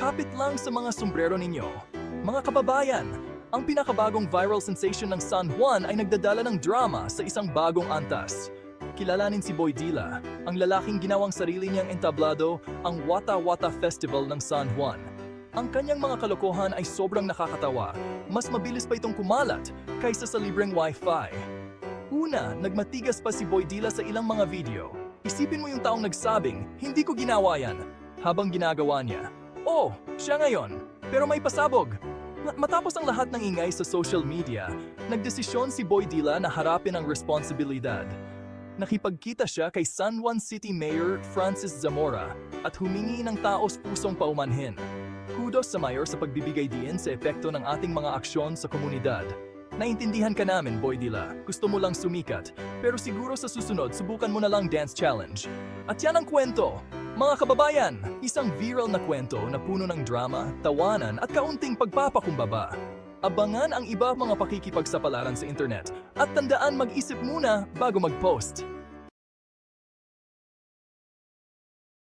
Kapit lang sa mga sombrero ninyo. Mga kababayan, ang pinakabagong viral sensation ng San Juan ay nagdadala ng drama sa isang bagong antas. Kilalanin si Boy Dila, ang lalaking ginawang sarili niyang entablado ang Wata Wata Festival ng San Juan. Ang kanyang mga kalokohan ay sobrang nakakatawa. Mas mabilis pa itong kumalat kaysa sa libreng wifi. Una, nagmatigas pa si Boy Dila sa ilang mga video. Isipin mo yung taong nagsabing, hindi ko ginawa yan, habang ginagawa niya. Oh, siya ngayon. Pero may pasabog. Ma- Matapos ang lahat ng ingay sa social media, nagdesisyon si Boy Dila na harapin ang responsibilidad. Nakipagkita siya kay San Juan City Mayor Francis Zamora at humingi ng taos pusong paumanhin. Kudos sa mayor sa pagbibigay diin sa epekto ng ating mga aksyon sa komunidad. Naintindihan ka namin, Boy Dila. Gusto mo lang sumikat. Pero siguro sa susunod, subukan mo na lang dance challenge. At yan ang kwento. Mga kababayan, isang viral na kwento na puno ng drama, tawanan at kaunting pagpapakumbaba. Abangan ang iba mga pakikipagsapalaran sa internet at tandaan mag-isip muna bago mag-post.